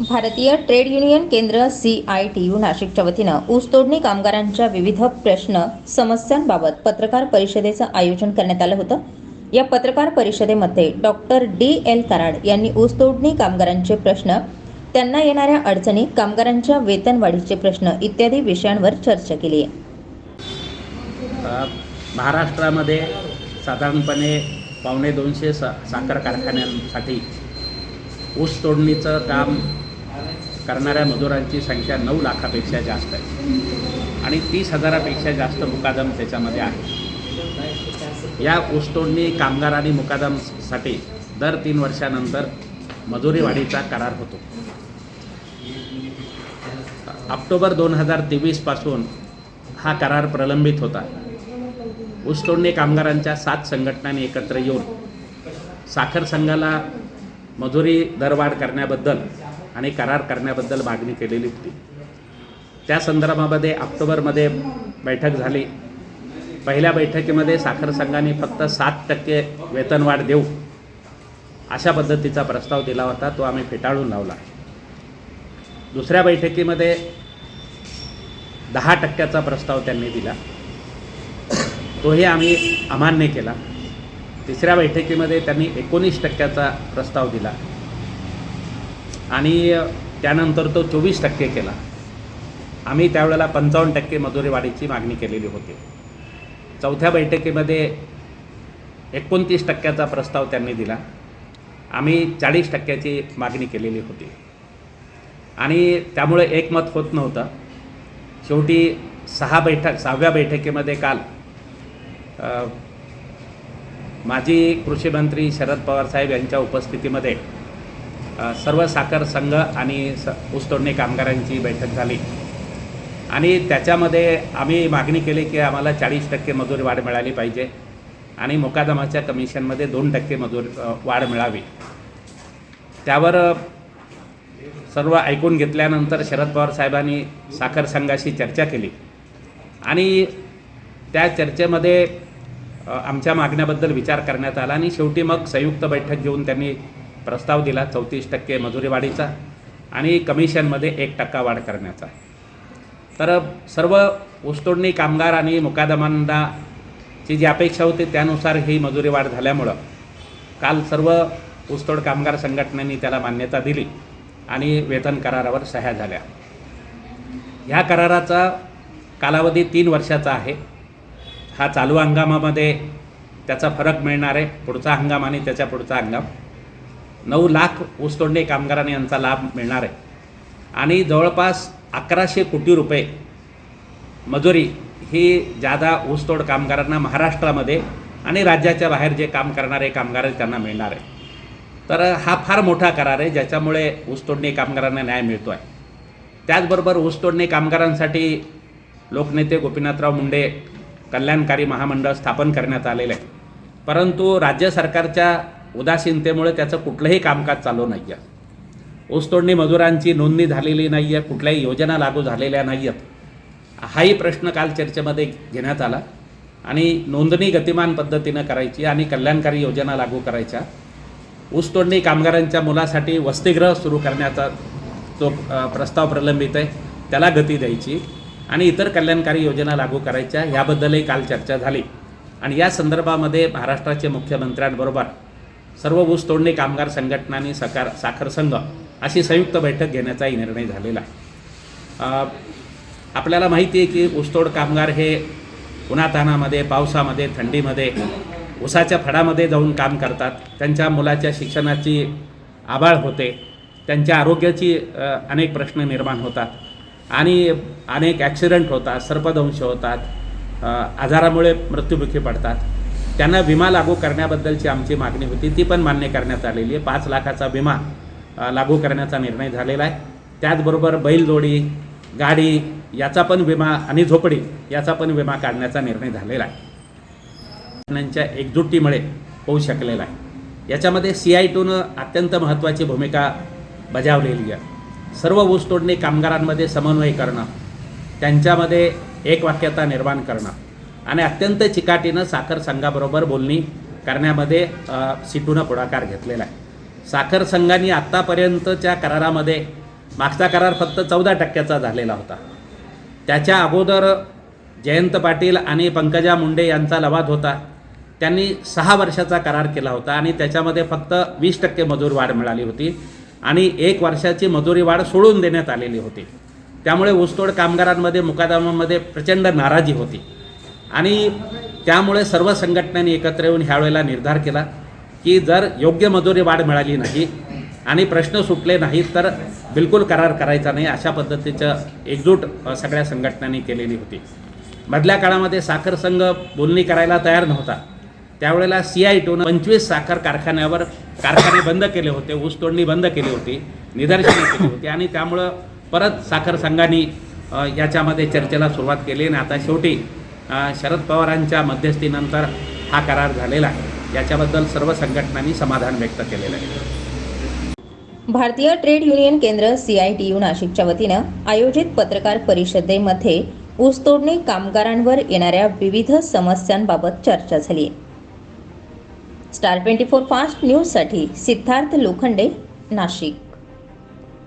भारतीय trade union केंद्र C I T U नाशिकच्या वतीनं ऊसतोडणी कामगारांच्या विविध प्रश्न समस्यांबाबत पत्रकार परिषदेचं आयोजन करण्यात आलं होतं. या पत्रकार परिषदेमध्ये डॉक्टर डी एल कराड यांनी ऊसतोडणी कामगारांचे प्रश्न त्यांना येणाऱ्या अडचणी कामगारांच्या वेतनवाढीचे प्रश्न इत्यादी विषयांवर चर्चा केली महाराष्ट्रामध्ये साधारणपणे पावणे दोनशे सा साखर कारखान्यांसाठी ऊस तोडणीचं काम करणाऱ्या मजुरांची संख्या नऊ लाखापेक्षा जास्त आहे. आणि तीस हजारापेक्षा जास्त मुकादम त्याच्यामध्ये आहे या ऊसतोडणी कामगार आणि मुकादमसाठी दर तीन वर्षानंतर मजुरी वाढीचा करार होतो. ऑक्टोबर दोन हजार तेवीसपासून हा करार प्रलंबित होता. ऊसतोडणी कामगारांच्या सात संघटनांनी एकत्र येऊन साखर संघाला मजुरी दरवाढ करण्याबद्दल आणि करार करण्याबद्दल मागणी केलेली होती. त्या संदर्भामध्ये ऑक्टोबरमध्ये बैठक झाली. पहिल्या बैठकीमध्ये साखर संघाने फक्त सात टक्के वेतनवाढ देऊ अशा पद्धतीचा प्रस्ताव दिला होता तो आम्ही फेटाळून लावला. दुसऱ्या बैठकीमध्ये दहा टक्क्याचा प्रस्ताव त्यांनी दिला. तोही आम्ही अमान्य केला. तिसऱ्या बैठकीमध्ये त्यांनी एकोणीस टक्क्याचा प्रस्ताव दिला. आणि त्यानंतर तो चोवीस टक्के केला. आम्ही त्यावेळेला पंचावन्न टक्के मजुरी वाढीची मागणी केलेली होती. चौथ्या बैठकीमध्ये एकोणतीस टक्क्याचा प्रस्ताव त्यांनी दिला. आम्ही चाळीस टक्क्याची मागणी केलेली होती. आणि त्यामुळे एकमत होत नव्हतं. शेवटी सहा बैठक सहाव्या बैठकीमध्ये काल माझी माजी कृषी मंत्री शरद पवार साहेब यांच्या उपस्थितीमध्ये सर्व साखर संघ आणि स ऊसतोडणी कामगारांची बैठक झाली. आणि त्याच्यामध्ये आम्ही मागणी केली की आम्हाला चाळीस टक्के मजुरी वाढ मिळाली पाहिजे आणि मुकादमाच्या कमिशनमध्ये दोन टक्के मजूर वाढ मिळावी. त्यावर सर्व ऐकून घेतल्यानंतर शरद पवार साहेबांनी साखर संघाशी चर्चा केली. आणि त्या चर्चेमध्ये आमच्या मागण्याबद्दल विचार करण्यात आला आणि शेवटी मग संयुक्त बैठक घेऊन त्यांनी प्रस्ताव दिला चौतीस टक्के मजुरी वाढीचा आणि कमिशनमध्ये एक टक्का वाढ करण्याचा. तर सर्व ऊसतोडणी कामगार आणि मुकादमांनाची जी अपेक्षा होती त्यानुसार ही मजुरी वाढ झाल्यामुळं काल सर्व ऊसतोड कामगार संघटनांनी त्याला मान्यता दिली आणि वेतन करारावर सह्या झाल्या. ह्या कराराचा कालावधी तीन वर्षाचा आहे. हा चालू हंगामामध्ये त्याचा फरक मिळणार आहे. पुढचा हंगाम आणि त्याच्या पुढचा हंगाम. नऊ लाख ऊसतोडणी कामगारांना यांचा लाभ मिळणार आहे. आणि जवळपास अकराशे कोटी रुपये मजुरी ही जादा ऊसतोड कामगारांना महाराष्ट्रामध्ये आणि राज्याच्या बाहेर जे काम करणारे कामगार आहेत त्यांना मिळणार आहे. तर हा फार मोठा करार आहे ज्याच्यामुळे ऊसतोडणी कामगारांना न्याय मिळतो आहे त्याचबरोबर ऊसतोडणी कामगारांसाठी लोकनेते गोपीनाथराव मुंडे कल्याणकारी महामंडळ स्थापन करण्यात आलेलं आहे. परंतु राज्य सरकारच्या उदासीनतेमुळे त्याचं कुठलंही कामकाज चालू नाही आहे ऊसतोडणी मजुरांची नोंदणी झालेली नाही आहे कुठल्याही योजना लागू झालेल्या नाही आहेत हाही प्रश्न काल चर्चेमध्ये घेण्यात आला. आणि नोंदणी गतिमान पद्धतीनं करायची आणि कल्याणकारी योजना लागू करायच्या. ऊसतोडणी कामगारांच्या मुलासाठी वसतिगृह सुरू करण्याचा जो प्रस्ताव प्रलंबित आहे त्याला गती द्यायची. आणि इतर कल्याणकारी योजना लागू करायच्या ह्याबद्दलही काल चर्चा झाली. आणि या संदर्भामध्ये महाराष्ट्राचे मुख्यमंत्र्यांबरोबर सर्व ऊसतोडणी कामगार संघटनांनी सकार साखर संघ अशी संयुक्त बैठक घेण्याचाही निर्णय झालेला आहे. आपल्याला माहिती आहे की ऊसतोड कामगार हे उन्हातानामध्ये पावसामध्ये थंडीमध्ये ऊसाच्या फडामध्ये जाऊन काम करतात. त्यांच्या मुलाच्या शिक्षणाची आबाळ होते. त्यांच्या आरोग्याची अनेक प्रश्न निर्माण होतात. आणि अनेक ॲक्सिडेंट होतात सर्पदंश होतात आजारामुळे मृत्युमुखी पडतात. त्यांना विमा लागू करण्याबद्दलची आमची मागणी होती ती पण मान्य करण्यात आलेली आहे. पाच लाखाचा विमा लागू करण्याचा निर्णय झालेला आहे. त्याचबरोबर बैलजोडी गाडी याचा पण विमा आणि झोपडी याचा पण विमा काढण्याचा निर्णय झालेला आहे. घटनांच्या एकजुटीमुळे होऊ शकलेला आहे. याच्यामध्ये सी आय टूनं अत्यंत महत्त्वाची भूमिका बजावलेली आहे. सर्व ऊसतोडणी कामगारांमध्ये समन्वय करणं त्यांच्यामध्ये एक वाक्यता निर्माण करणं आणि अत्यंत चिकाटीनं साखर संघाबरोबर बोलणी करण्यामध्ये सिटूनं पुढाकार घेतलेला आहे. साखर संघाने आत्तापर्यंतच्या करारामध्ये मागचा करार फक्त चौदा टक्क्याचा झालेला होता. त्याच्या अगोदर जयंत पाटील आणि पंकजा मुंडे यांचा लवाद होता. त्यांनी सहा वर्षाचा करार केला होता आणि त्याच्यामध्ये फक्त वीस टक्के मजूर वाढ मिळाली होती आणि एक वर्षाची मजुरी वाढ सोडून देण्यात आलेली होती. त्यामुळे ऊसतोड कामगारांमध्ये मुकादमामध्ये प्रचंड नाराजी होती. आणि त्यामुळे सर्व संघटनांनी एकत्र येऊन ह्यावेळेला निर्धार केला की जर योग्य मजुरी वाढ मिळाली नाही आणि प्रश्न सुटले नाहीत तर बिलकुल करार करायचा नाही अशा पद्धतीचं एकजूट सगळ्या संघटनांनी केलेली होती. मधल्या काळामध्ये साखर संघ बोलणी करायला तयार नव्हता. त्यावेळेला सी आय टूनं पंचवीस साखर कारखान्यावर कारखाने बंद केले होते ऊसतोडणी बंद केली होती निदर्शने केली होती आणि त्यामुळं परत साखर संघाने याच्यामध्ये चर्चेला सुरुवात केली आणि आता शेवटी शरद पवारांच्या मध्यस्थीनंतर हा करार झालेला आहे. याच्याबद्दल सर्व संघटनांनी समाधान व्यक्त केलेलं आहे. भारतीय ट्रेड युनियन केंद्र सी आय टी यू नाशिकच्या वतीनं आयोजित पत्रकार परिषदेमध्ये ऊसतोडणी कामगारांवर येणाऱ्या विविध समस्यांबाबत चर्चा झाली. स्टार ट्वेंटी फोर फास्ट न्यूजसाठी सिद्धार्थ लोखंडे नाशिक.